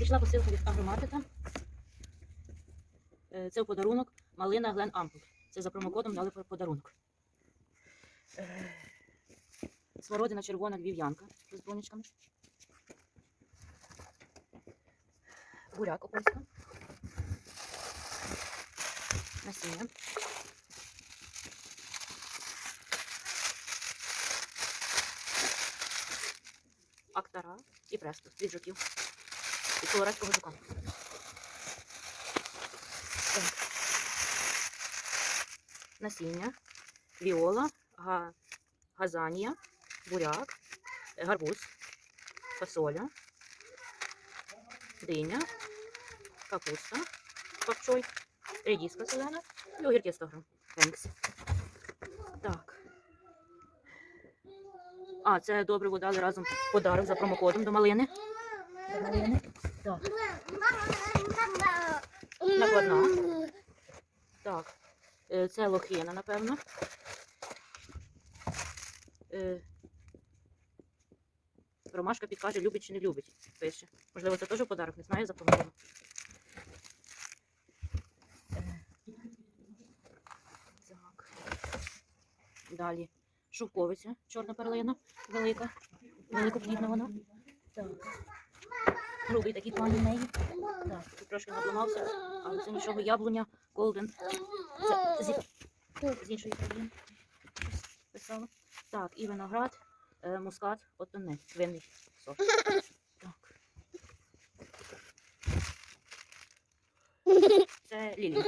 Пішла посилка від агромаркета. Е, Це в подарунок малина Глен Ампл. Це за промокодом дали подарунок. Е, Смородина червона львів'янка з бронечками. Буряк опольська. Насіння. Актара і престо від жуків. І колорадського жука. Насіння, віола, га, газанія, буряк, гарбуз, фасоля, диня, капуста, папчой, редіска зелена і огірки 100 грам. Тhanks. Так. А, це добре дали разом подарок за промокодом до малини. Малини. Так. Накладна. Так. Це лохина, напевно. Е, Ромашка підкаже, любить чи не любить. Пише. Можливо, це теж подарок, не знаю, за. Е, Так. Далі. Шовковиця, чорна перлина, велика. Великоплідна вона. Так. Грубий такий план в неї. Так, тут трошки надламався, але це нічого яблуня, голден. Це з, з іншої країни. Писала. Так, і виноград, е, мускат, отоне, винний сорт. Так. Це лілія.